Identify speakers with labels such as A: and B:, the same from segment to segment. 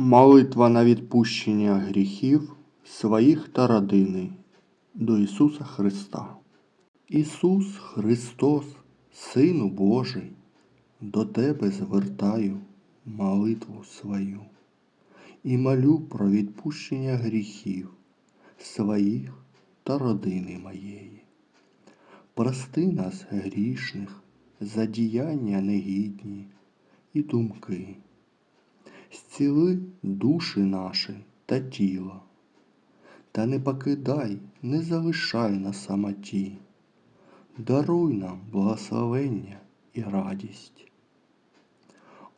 A: Молитва на відпущення гріхів своїх та родини до Ісуса Христа. Ісус Христос, Сину Божий, до Тебе звертаю молитву свою і молю про відпущення гріхів своїх та родини моєї. Прости нас грішних за діяння негідні і думки зціли душі наші та тіло, та не покидай, не залишай на самоті, даруй нам благословення і радість.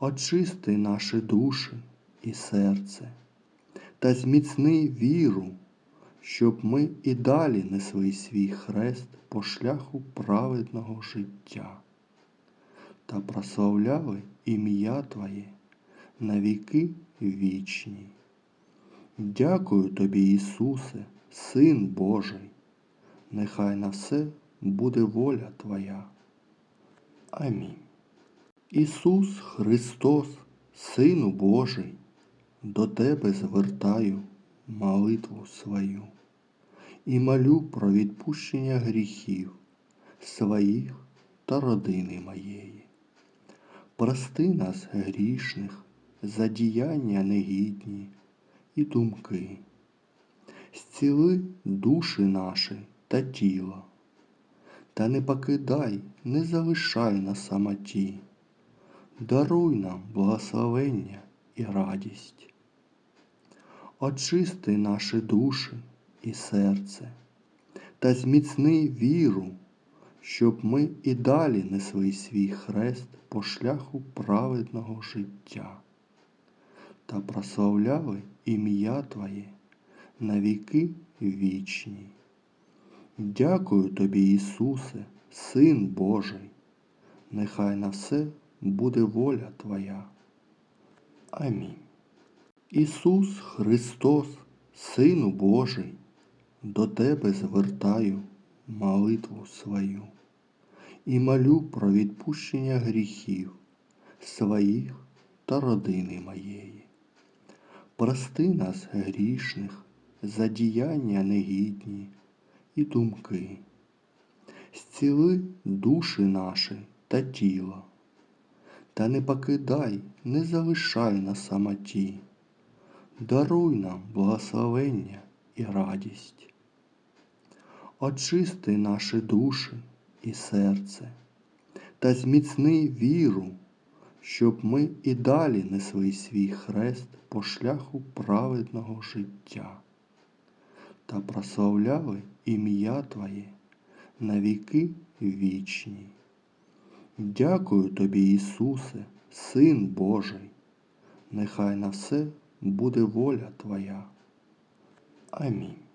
A: Очисти наші душі і серце, та зміцни віру, щоб ми і далі несли свій хрест по шляху праведного життя. Та прославляли ім'я Твоє на віки вічні. Дякую тобі, Ісусе, Син Божий, нехай на все буде воля Твоя. Амінь. Ісус Христос, Сину Божий, до Тебе звертаю молитву свою і молю про відпущення гріхів своїх та родини моєї. Прости нас грішних за діяння негідні і думки, зціли душі наші та тіло, та не покидай, не залишай на самоті, даруй нам благословення і радість. Очисти наші душі і серце, та зміцни віру, щоб ми і далі несли свій хрест по шляху праведного життя та прославляли ім'я Твоє на віки вічні. Дякую тобі, Ісусе, Син Божий, нехай на все буде воля Твоя. Амінь. Ісус Христос, Сину Божий, до Тебе звертаю молитву свою і молю про відпущення гріхів своїх та родини моєї. Прости нас грішних за діяння негідні і думки, зціли душі наші та тіло, та не покидай, не залишай на самоті, даруй нам благословення і радість. Очисти наші душі і серце, та зміцни віру, щоб ми і далі несли свій хрест по шляху праведного життя та прославляли ім'я Твоє на віки вічні. Дякую тобі, Ісусе, Син Божий, нехай на все буде воля Твоя. Амінь.